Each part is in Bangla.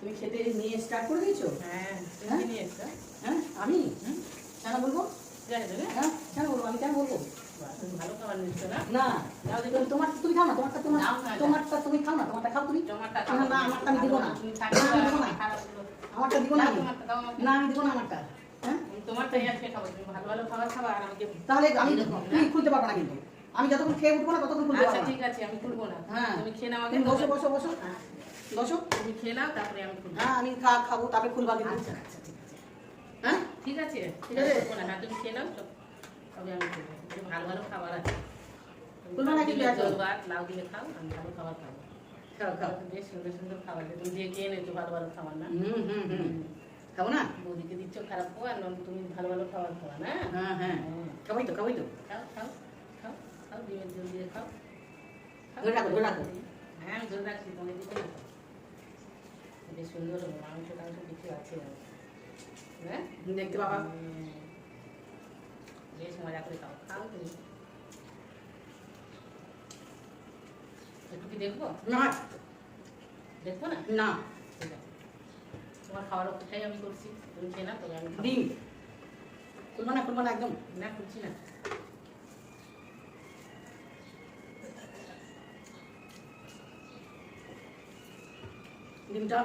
তুমি খেতে নিয়ে স্টার্ট করে দিয়েছ? হ্যাঁ তুমি হ্যাঁ? নিয়ে হ্যাঁ? আমি? কেন বলব? হ্যাঁ? কেন বলব? আমি কেন বলব? ভালো খাবার নিচ্ছ না? না। দাও দেখি। তুমি- তোমার তুমি খাও না তোমারটা তোমার তুমি খাও না তোমারটা খাও তুমি। তোমারটা না, আমারটা আমি দিব না। আমারটা দিব না। না দিব না আমারটা। তাহলে আমি খুলতে পারব না কিন্তু। আমি যতক্ষণ খেয়ে উঠবো না ততক্ষণ খুলতে আচ্ছা পারব ঠিক আছে আমি খুলবো না। হ্যাঁ। তুমি খেয়ে নাও বসো বসো বসো। বসো। তুমি খেয়ে নাও তারপরে আমি খুলবো। হ্যাঁ আমি খা খাব তারপরে খুলবা কিন্তু। আচ্ছা আচ্ছা ঠিক আছে। হ্যাঁ? ঠিক আছে ঠিক আছে। না, হ্যাঁ তুমি খেয়ে নাও তবে আমি খুলবো ভালো ভালো খাবার আছে। খুলবা না কিন্তু দিলে ভাত, লাউ দিলে খাও আমি ভালো খাবার খাব। খাও খাও। বেশ সুন্দর সুন্দর খাবার তুমি দিয়ে খেয়ে নেছো ভালো ভালো খাবার না? হুম হুম হুম। খাব না? বৌদিকে দিচ্ছ খারাপ খাবার না তুমি ভালো ভালো খাবার খাওয়া না? হ্যাঁ হ্যাঁ। খাবোই তো খাবোই তো। খাও খাও খাও খাও ডিমের জল দিয়ে খাও। ধরে রাখো, ধরে রাখো। হ্যাঁ আমি ধরে রাখছি তোমাকে দিতে। বেশ সুন্দর মাংস টাংস কিছু আছে হ্যাঁ? দেখতে বাবা বেশ মজা করে খাও। খাও তুমি। একটু কি দেখব? না। দেখব না? না। তোমার খাওয়ার অপেক্ষাই আমি করছি। তুমি খেয়ে না তবে আমি। ডিম। খুলবা না খুলবা না একদম। না খুলছি না। ডিমটা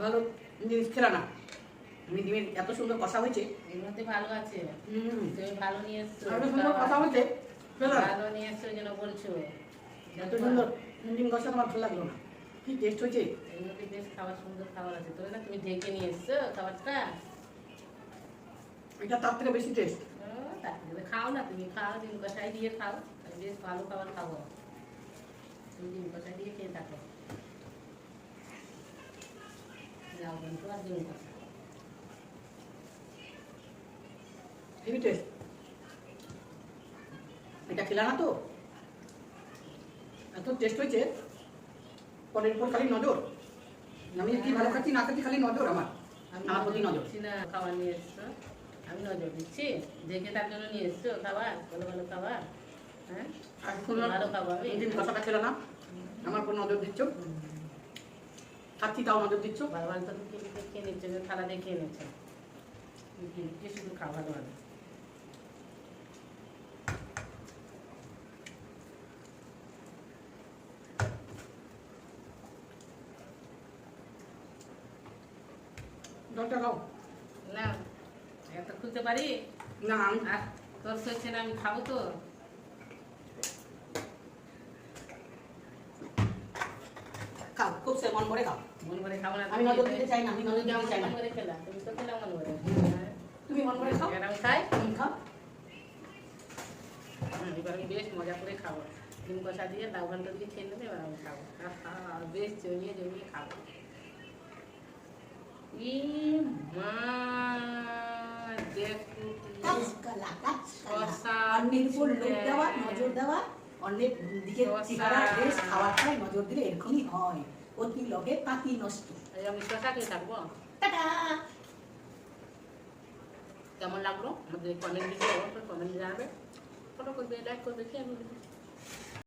ভালো জিনিস খেলা না। আমি ডিমের এত সুন্দর কষা হয়েছে। এর মধ্যে ভালো আছে। হুম। তুমি ভালো নিয়ে এসছো। এত সুন্দর কষা হয়েছে। ভালো নিয়ে এসছো জন্য বলছো। এত সুন্দর ডিম কষা তোমার ভালো লাগল না। কি টেস্ট হয়েছে? এর মধ্যে বেশ খাবার সুন্দর খাবার আছে। তবে না তুমি ঢেকে নিয়ে এসছো খাবারটা? এটা তার থেকে বেশি টেস্ট খাও না তুমি। খাও ডিম কষাই দিয়ে খাও। বেশ ভালো খাবার খাব। তুমি ডিম কষাই দিয়ে খেয়ে থাকো যাও কিন্তু আর ডিম কষা এটা খেলা না তো এত টেস্ট হয়েছে, পরের উপর খালি নজর। আমি কি ভালো খাচ্ছি না খাচ্ছি খালি নজর, আমার আমি আমার প্রতি নজর। খাবার নিয়ে এসছো আমি নজর। দিচ্ছি দেখে তার জন্য নিয়ে এসছো খাবার ভালো ভালো খাবার? হ্যাঁ? ভালো খাব আমি ডিম কষাটা খেলা না? আমার উপর নজর। দিচ্ছ খাচ্ছি তাও নজর দিচ্ছ বারবার তো খেয়ে নিচ্ছো? যে থালা দিয়ে খেয়ে নিচ্ছো? কি শুধু খাও ভালো ভালো খাও না এত খুলতে পারি? না আমি তোর সচ্ছে না আমি খাব তো। খাও খুব সে মন ভরে খাও। মন করে খাব না আমি নজর দিতে চাই না আমি নজর দিতে চাই না। মন করে খেলা তুমি তো খেলা মন হ্যাঁ। তুমি মন ভরে খাও? এবার খাই? তুমি খাও? এবার আমি বেশ মজা করে খাব। ডিম কষা দিয়ে লাউ ঘণ্টা দিয়ে খেয়ে নেবে এবার আমি খাব। বেশ জমিয়ে জমিয়ে খাব। ই মা দেখো নেই। নজর দেওয়া। অন্যের দিকে। চেহারা ড্রেস খাওয়াটায় নজর দিলে এরকমই হয়। অতি লগে পাতি নষ্ট। আমি শশাকে থাকব? কেমন লাগল? আমাদের কমেন্ট দিকে কমেন্ট জানাবে। ফটো করবে লাইক করবে শেয়ার করবে।